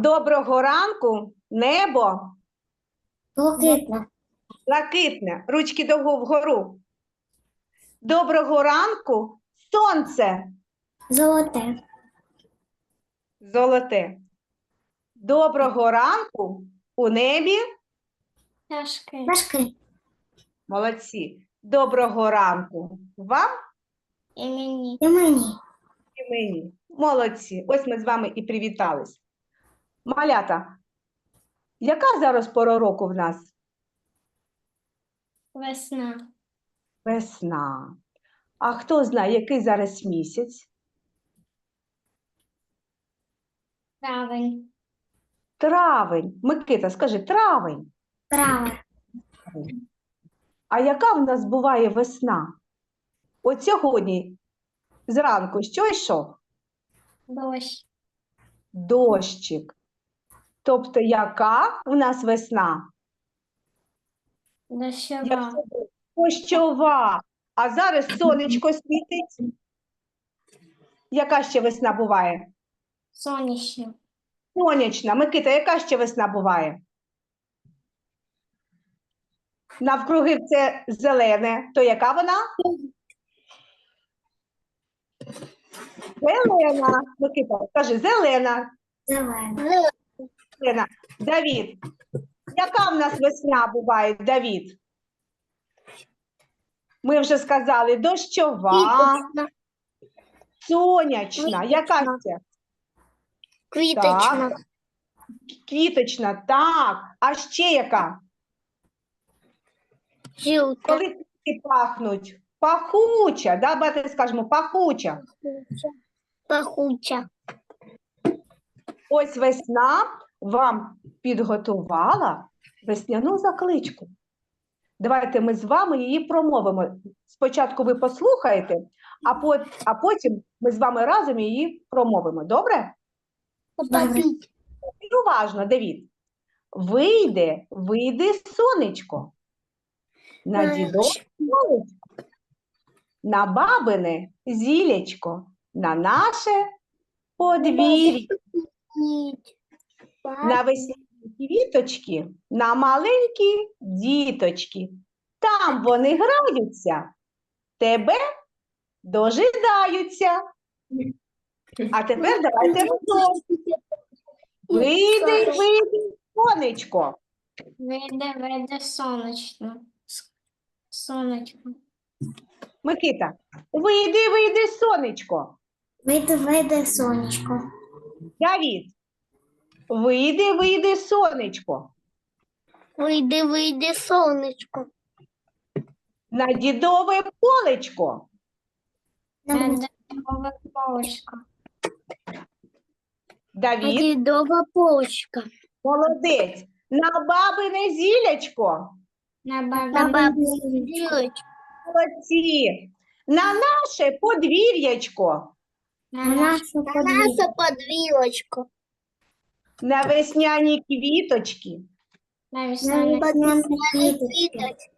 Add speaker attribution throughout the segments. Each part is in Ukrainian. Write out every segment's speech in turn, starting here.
Speaker 1: Доброго ранку, небо
Speaker 2: Блакитна.
Speaker 1: блакитне, ручки догу вгору. Доброго ранку, сонце
Speaker 2: Золоте.
Speaker 1: золоте. Доброго ранку у небі.
Speaker 3: Тяжке.
Speaker 2: Важке.
Speaker 1: Молодці. Доброго ранку вам
Speaker 3: І мені.
Speaker 2: І мені.
Speaker 1: і мені. Молодці. Ось ми з вами і привітались. Малята, яка зараз пора року в нас?
Speaker 3: Весна.
Speaker 1: Весна. А хто знає, який зараз місяць?
Speaker 3: Травень.
Speaker 1: Травень. Микита, скажи, травень.
Speaker 2: Траве.
Speaker 1: А яка в нас буває весна? От сьогодні зранку що йшов?
Speaker 3: Дощ.
Speaker 1: Дощик. Тобто, яка в нас весна?
Speaker 3: Дощова.
Speaker 1: Дощова. А зараз сонечко світить. Яка ще весна буває?
Speaker 3: Сонячна.
Speaker 1: Сонячна. Микита, яка ще весна буває? Навкруги це зелене. То яка вона? Зелена. Микита, скажи, зелена.
Speaker 2: Зелена.
Speaker 1: Зелена. Давід. Яка в нас весна буває, Давід? Ми вже сказали дощова, сонячна. Яка ще?
Speaker 2: Квіточна.
Speaker 1: Квіточна, так. А ще яка?
Speaker 2: Жовта.
Speaker 1: Коли квіти пахнуть? Пахуча, да, бати скажемо, пахуча.
Speaker 2: Пахуча.
Speaker 1: Ось весна вам підготувала весняну закличку. Давайте ми з вами її промовимо. Спочатку ви послухаєте, а, по, а потім ми з вами разом її промовимо. Добре?
Speaker 2: Добре.
Speaker 1: Уважно, Давід. Вийде, вийде сонечко. На
Speaker 2: Ой,
Speaker 1: дідо на бабине зілячко, на наше подвір'я, на весняні квіточки, на маленькі діточки. Там вони граються, тебе дожидаються. А тепер давайте разом. Вийде, вийде, сонечко.
Speaker 3: Вийде, вийде сонячно. С- Сонечко.
Speaker 1: Микита, вийди, вийди, сонечко.
Speaker 2: Вийде, вийде сонечко.
Speaker 1: Давід, вийди, вийди, сонечко.
Speaker 2: Вийде, вийде сонечко.
Speaker 1: На дідове полечко.
Speaker 3: Вийде нове полочко.
Speaker 1: Давід,
Speaker 2: Дідова почка.
Speaker 1: молодець. На бабине зілячко.
Speaker 3: На
Speaker 2: На
Speaker 3: бабі.
Speaker 2: бабі.
Speaker 1: Молодці. На наше подвір'ячко.
Speaker 3: На
Speaker 2: На
Speaker 3: наш
Speaker 2: нашу подвір'я.
Speaker 1: На весняні квіточки.
Speaker 3: на
Speaker 2: На
Speaker 3: весняні.
Speaker 2: квіточки.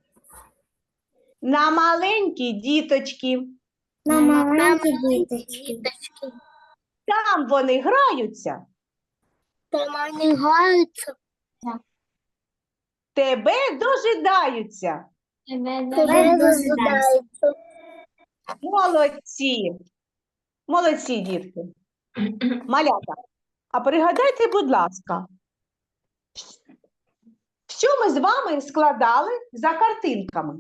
Speaker 1: На маленькі діточки.
Speaker 2: На маленькі діточки.
Speaker 1: Там вони граються.
Speaker 2: Там вони граються.
Speaker 1: Тебе дожидаються.
Speaker 3: Тебе
Speaker 2: Тебе дожидаються.
Speaker 1: Молодці. Молодці, дітки. Малята. А пригадайте, будь ласка, що ми з вами складали за картинками?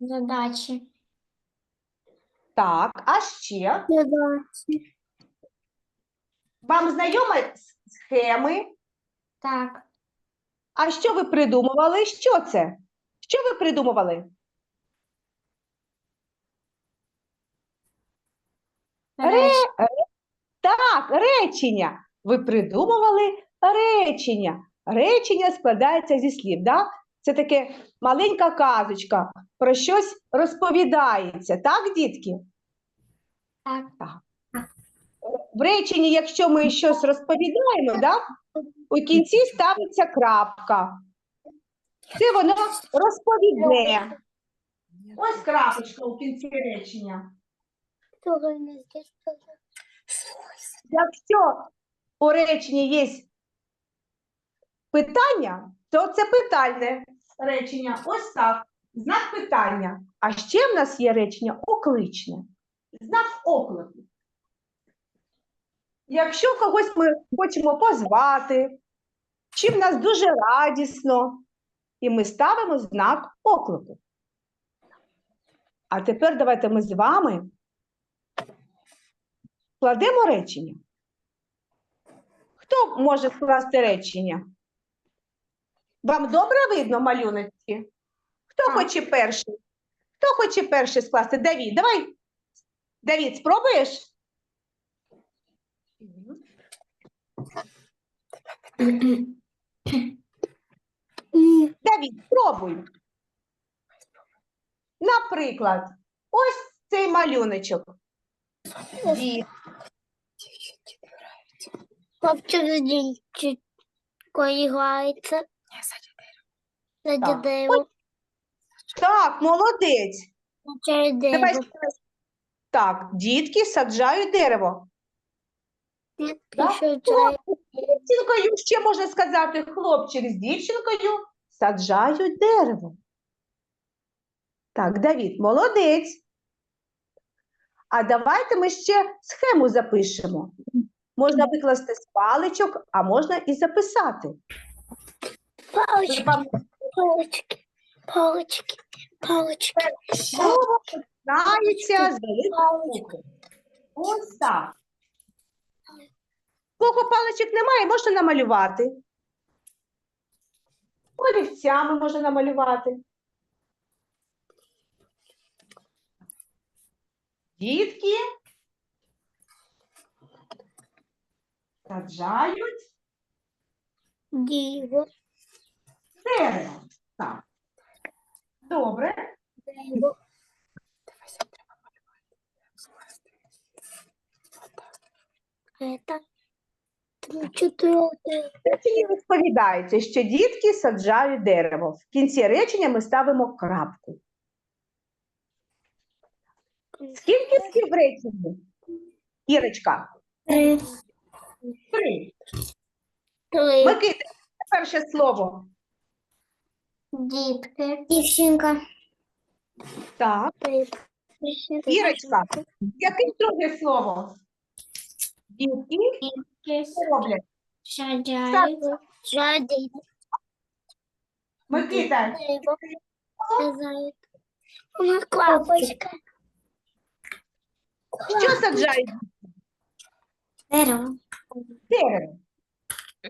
Speaker 3: задачі.
Speaker 1: Так, а ще Задачі. вам знайомі схеми?
Speaker 3: Так.
Speaker 1: А що ви придумували? Що це? Що ви придумували?
Speaker 3: Речі.
Speaker 1: Так, речення. Ви придумували речення. Речення складається зі слів. Да? Це таке маленька казочка, про щось розповідається. Так, дітки?
Speaker 3: Так.
Speaker 1: В реченні, якщо ми щось розповідаємо, да? у кінці ставиться крапка. Це воно розповідне. Ось крапочка у кінці речення. Якщо у реченні є питання, то це питальне речення. Ось так. Знак питання. А ще в нас є речення окличне. Знак оклику. Якщо когось ми хочемо позвати, чи в нас дуже радісно, і ми ставимо знак оклику. А тепер давайте ми з вами складемо речення. Хто може скласти речення? Вам добре видно малюночки? Хто хоче перший? Хто хоче перший скласти? Давід, давай. Давід, спробуєш? Давід, спробуй. Наприклад, ось цей малюночок. Дід.
Speaker 2: Хлопчик з дівчинкою грається. За
Speaker 1: Так.
Speaker 2: дерево.
Speaker 1: Так, молодець.
Speaker 2: Через
Speaker 1: Давай
Speaker 2: дерево.
Speaker 1: ще. Так, дітки саджають дерево. Да?
Speaker 2: Пішов
Speaker 1: Хлопчик з дівчинкою, ще можна сказати, хлопчик з дівчинкою саджають дерево. Так, Давід, молодець. А давайте ми ще схему запишемо. Можна викласти з паличок, а можна і записати. Пам-
Speaker 2: палочки, палочки, палочки.
Speaker 1: Слово починається з великої букви. Ось так. Кого паличок немає, можна намалювати. Олівцями можна намалювати. Дітки саджають
Speaker 2: Діво,
Speaker 1: дерево. Так. Добре.
Speaker 2: дерево. Это там четверте.
Speaker 1: Речення розповідається, що дітки саджають дерево. В кінці речення ми ставимо крапку. Скільки слів в реченні? Ірочка?
Speaker 2: Три.
Speaker 1: Три.
Speaker 2: Три.
Speaker 1: Микита, перше слово.
Speaker 3: Дітки.
Speaker 2: Дівчинка.
Speaker 1: Так. Ірочка, яке друге слово? Дітки
Speaker 3: Дітки
Speaker 1: що роблять?
Speaker 3: саджають.
Speaker 2: Жади.
Speaker 1: Микита,
Speaker 2: нас клапочка.
Speaker 1: що саджають?
Speaker 2: Дерево.
Speaker 1: Дерево.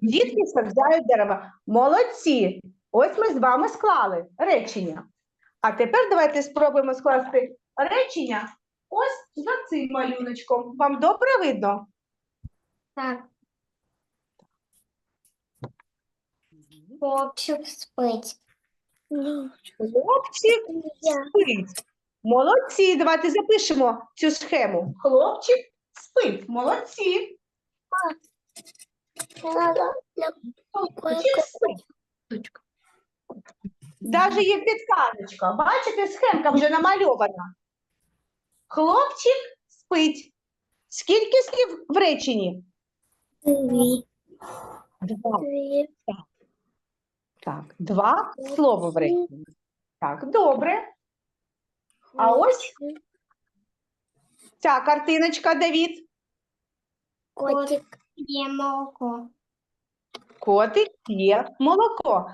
Speaker 1: Дітки саджають дерево. Молодці! Ось ми з вами склали речення. А тепер давайте спробуємо скласти речення ось за цим малюночком. Вам добре видно?
Speaker 3: Так. Хлопчик спить.
Speaker 1: Хлопчик спить. Молодці. Давайте запишемо цю схему. Хлопчик спить. Молодці. Хлопчик спить. Даже є підказочка. Бачите, схемка вже намальована. Хлопчик спить. Скільки слів в реченні?
Speaker 2: Дві.
Speaker 1: Два.
Speaker 2: Дві.
Speaker 1: Так, два слова в реченні. Так, добре. А ось ця картиночка, Давід.
Speaker 2: Котик.
Speaker 3: Є молоко.
Speaker 1: Котик п'є молоко.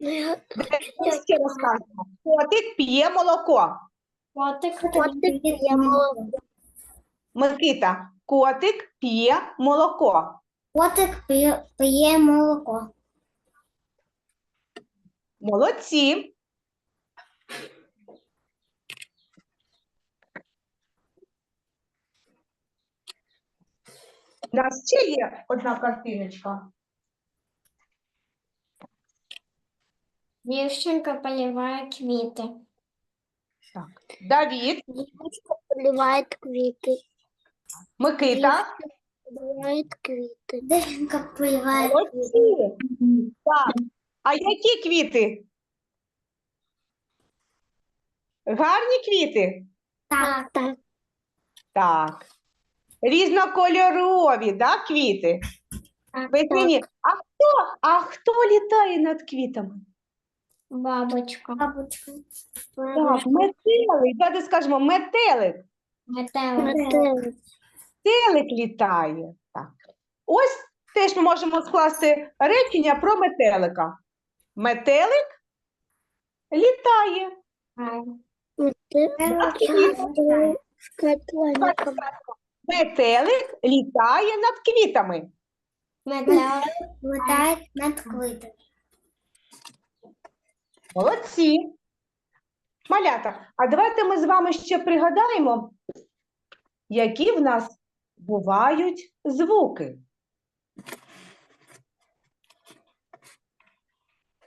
Speaker 1: Ще. Котик п'є молоко.
Speaker 3: Котик.
Speaker 2: Котик є молоко.
Speaker 1: Микита, котик п'є молоко.
Speaker 2: Котик п'є- п'є молоко.
Speaker 1: Молодці. У нас ще є одна картиночка.
Speaker 3: Дівчинка поливає квіти.
Speaker 1: Так. Давід,
Speaker 2: Дівчинка поливає квіти.
Speaker 1: Микита.
Speaker 2: Дівчинка поливає
Speaker 1: Молодці. Так. А які квіти? Гарні квіти?
Speaker 2: Так, так.
Speaker 1: Так. Різнокольорові, да, квіти? Весняні. А хто, а хто літає над квітами?
Speaker 3: Бабочка.
Speaker 2: Бабочка.
Speaker 1: Так, метелик. Давайте скажемо метелик.
Speaker 3: Метелик.
Speaker 2: Метелик.
Speaker 1: Метелик літає. Так. Ось теж ми можемо скласти речення про метелика. Метелик літає.
Speaker 2: Метелик.
Speaker 1: Метелик літає над квітами.
Speaker 3: Метелик.
Speaker 2: Летає над квітами.
Speaker 1: Молодці. Малята, а давайте ми з вами ще пригадаємо, які в нас бувають звуки.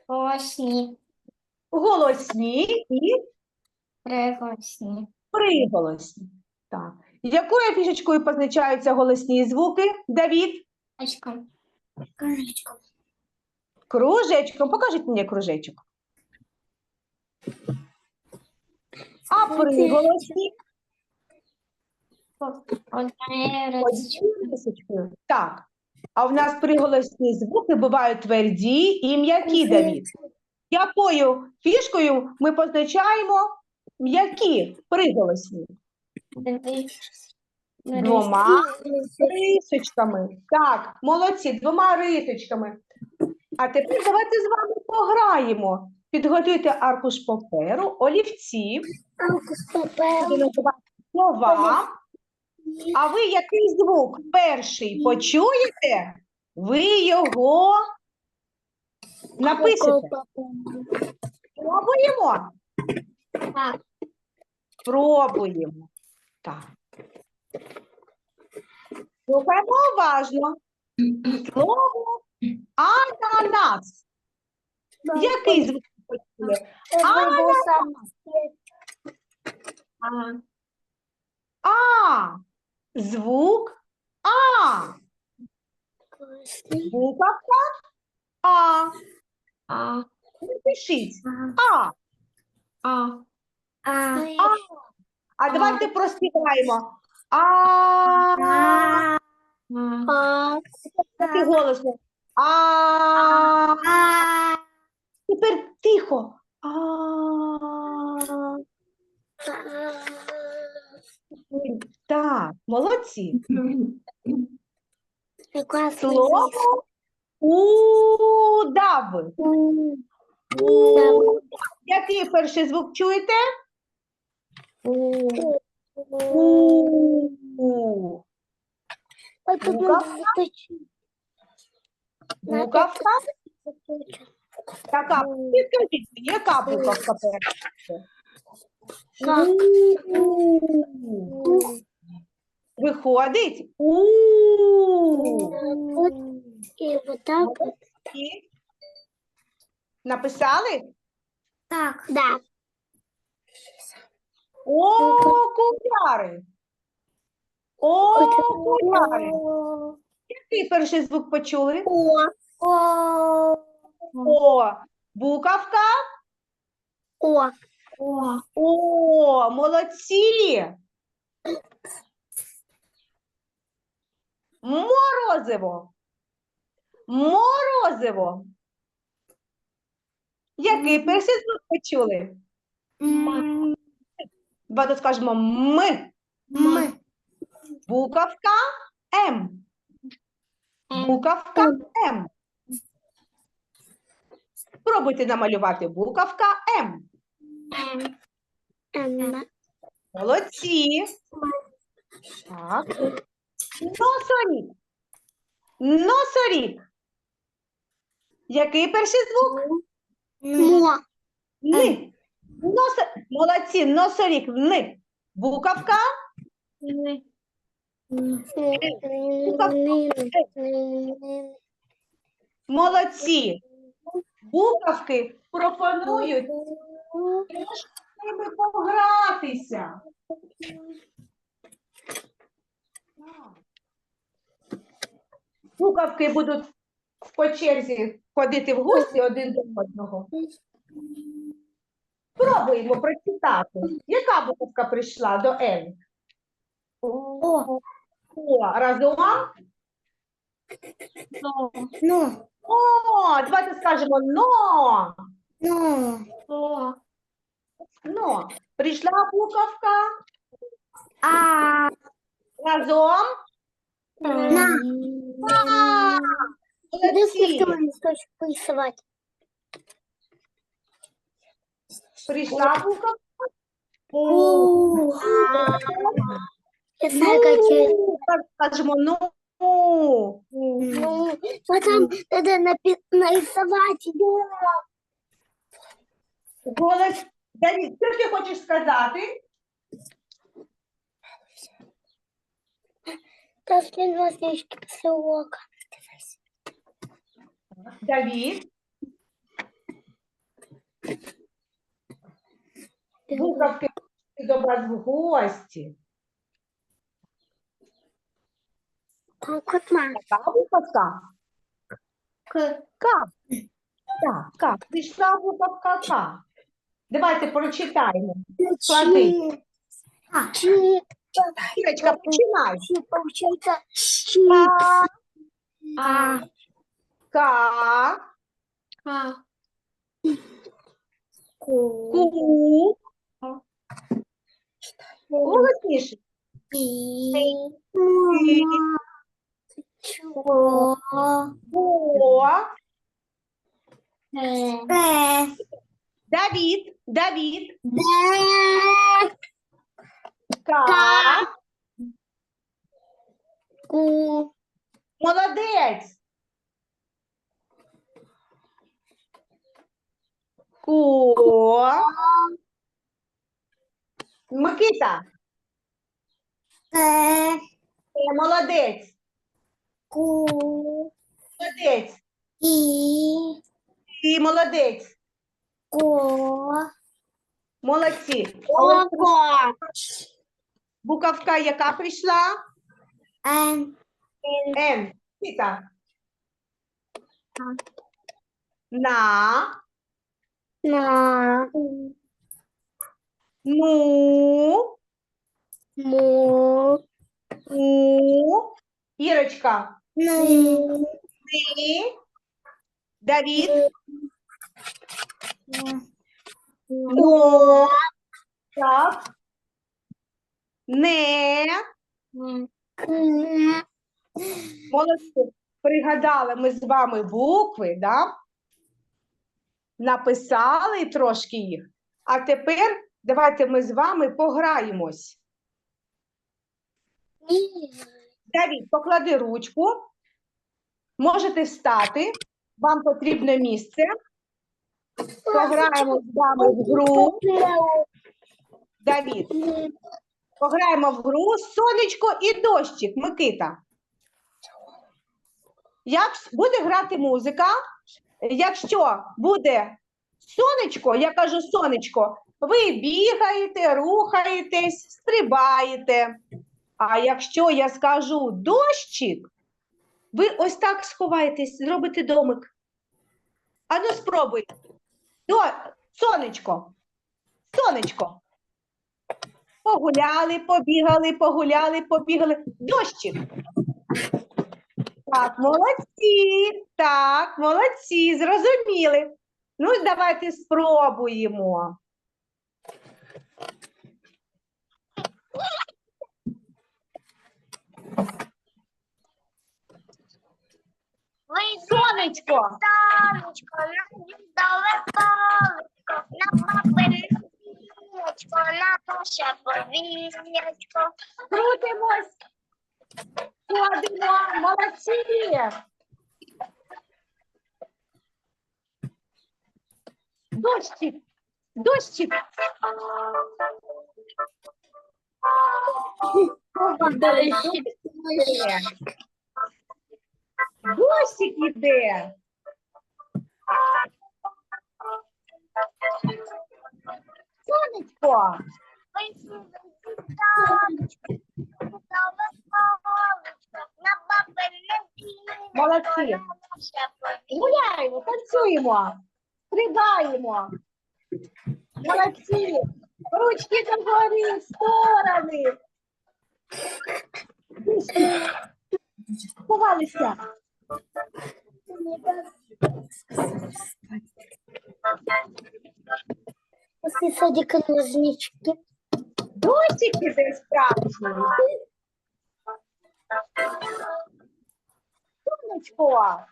Speaker 3: Голосні.
Speaker 1: Голосні і
Speaker 3: Приголосні.
Speaker 1: приголосні. Так. Якою фішечкою позначаються голосні звуки, Давід?
Speaker 3: Очко.
Speaker 2: Кружечком.
Speaker 1: Кружечком. Покажіть мені кружечок. А приголосні
Speaker 3: Однією.
Speaker 1: Так. А в нас приголосні звуки бувають тверді і м'які, Давід. Якою фішкою ми позначаємо м'які приголосні? Двома рисочками. Так, молодці, двома рисочками. А тепер давайте з вами пограємо. Підготуйте аркуш паперу, олівці,
Speaker 2: Алкус паперу.
Speaker 1: слова. А ви який звук перший почуєте, ви його напишете. Пробуємо?
Speaker 3: Так.
Speaker 1: Пробуємо. Так. Слухаємо уважно. Слово ананас. Який звук ви почули?
Speaker 3: А.
Speaker 1: А. Звук А. Буковка А.
Speaker 3: А.
Speaker 1: Напишіть. А.
Speaker 3: А.
Speaker 2: А.
Speaker 1: А. А давайте проспіваємо. А.
Speaker 3: А.
Speaker 2: А.
Speaker 1: Такий голосно. А.
Speaker 2: А.
Speaker 1: Тепер тихо. А. Так, молодці. Слово удав. Який перший звук чуєте? У. Буковка. Така. Підкажіть мені, яка буковка перша? У. Виходить у.
Speaker 2: І отак.
Speaker 1: І Написали?
Speaker 2: Так. Да.
Speaker 1: Окуляри. Окуляри. Який перший звук почули?
Speaker 2: О. О.
Speaker 1: О. Буковка.
Speaker 2: О.
Speaker 3: О.
Speaker 1: О, молодці. Морозиво. Морозиво. Який перший звук почули?
Speaker 2: М.
Speaker 1: Давайте скажемо ми.
Speaker 2: М.
Speaker 1: Буковка М.
Speaker 3: М.
Speaker 1: Буковка М. Спробуйте намалювати буковка М.
Speaker 3: М.
Speaker 2: М.
Speaker 1: Молодці. Так. Носоріг. Носоріг. Який перший звук?
Speaker 2: Мо.
Speaker 1: Ни. Носо... Молодці, носоріг. Ни. Буковка. Молодці. Буковки пропонують погратися. Буковки будуть по черзі ходити в гості один до одного. Спробуємо прочитати. Яка буковка прийшла до Н?
Speaker 2: О.
Speaker 1: О, разом.
Speaker 3: но,
Speaker 2: Но.
Speaker 1: О, давайте скажемо но.
Speaker 2: Но.
Speaker 3: о,
Speaker 1: Но. Прийшла буковка.
Speaker 2: А.
Speaker 1: Разом.
Speaker 2: На.
Speaker 1: А, Молодці.
Speaker 2: листочек порисовать.
Speaker 1: Прийшла буковка.
Speaker 2: У. Я знаю, как я...
Speaker 1: Ну, Скажемо ну.
Speaker 2: Ну, потом надо напи- нарисовать.
Speaker 1: Голос. Давід, що ти хочеш сказати?
Speaker 2: После носочки после урока.
Speaker 1: Давід. Буковки до вас в гості.
Speaker 2: Кукутма.
Speaker 1: Яка буковка?
Speaker 3: к,
Speaker 1: К. Так, К. Прийшла буковка К. Давайте прочитаємо. Клади.
Speaker 2: А, чи,
Speaker 1: починай.
Speaker 2: чи, получается,
Speaker 3: а,
Speaker 1: К.
Speaker 3: а,
Speaker 2: Ку.
Speaker 1: Ку. Голосніше.
Speaker 2: И. Чу.
Speaker 1: О.
Speaker 3: э,
Speaker 2: Э.
Speaker 1: Давід. Давід.
Speaker 2: Э.
Speaker 1: К.
Speaker 2: Ку.
Speaker 1: Молодець. Ко. Микита.
Speaker 2: Э.
Speaker 1: Е, Молодець.
Speaker 2: Ку.
Speaker 1: Молодець. І молодець.
Speaker 2: Ко.
Speaker 1: Молодці.
Speaker 2: Ко.
Speaker 1: Буковка яка прийшла?
Speaker 2: Н.
Speaker 1: Н. Микита. На.
Speaker 2: На.
Speaker 1: Ну.
Speaker 2: Му.
Speaker 1: У. Ірочка.
Speaker 2: Ни.
Speaker 1: Ти. Давід.
Speaker 2: О.
Speaker 1: Так. Не. Молодці. Пригадали ми з вами букви, да? Написали трошки їх. А тепер давайте ми з вами пограємось. Давід, поклади ручку. Можете встати. Вам потрібне місце. Пограємо з вами в гру. Давід, пограємо в гру сонечко і дощик. Микита. Як буде грати музика? Якщо буде сонечко, я кажу сонечко, ви бігаєте, рухаєтесь, стрибаєте. А якщо я скажу дощик, ви ось так сховаєтесь, зробите домик. Ану, спробуй. До... Сонечко. Сонечко. Погуляли, побігали, погуляли, побігали. Дощик. Так, молодці. Так, молодці, зрозуміли. Ну, давайте спробуємо. Сонечко.
Speaker 2: Сонечко, на колечко, на папине сінечко, на наше повінечко.
Speaker 1: Крутимось. Ходимо. Молодці. Дощик. Дощик. Дощик іде. Сонечко. Молодці. Гуляємо, танцюємо, стрибаємо. Молодці. Ручки догори, в сторони. Сховалися.
Speaker 2: После садика ножнички.
Speaker 1: Досики де справжні. Сонечко.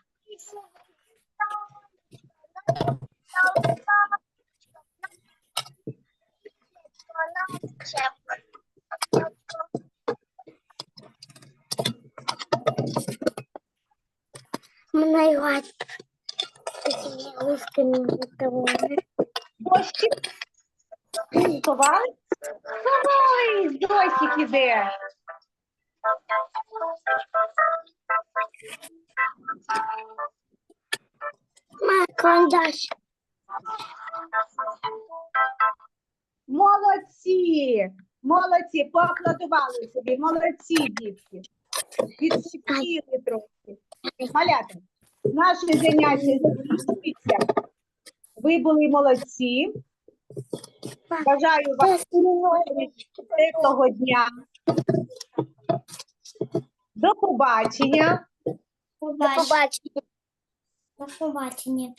Speaker 2: Мене играть такими игрушками готовыми.
Speaker 1: Дощик. Сховались? Сховались, дощик іде.
Speaker 2: Моя карандаш.
Speaker 1: Молодці, молодці, поаплодували собі, молодці, дітки. Відсипіли трохи. Малята, наше заняття закінчується. Ви були молодці. Бажаю вам теплого дня. До побачення.
Speaker 2: До побачення.
Speaker 3: До побачення.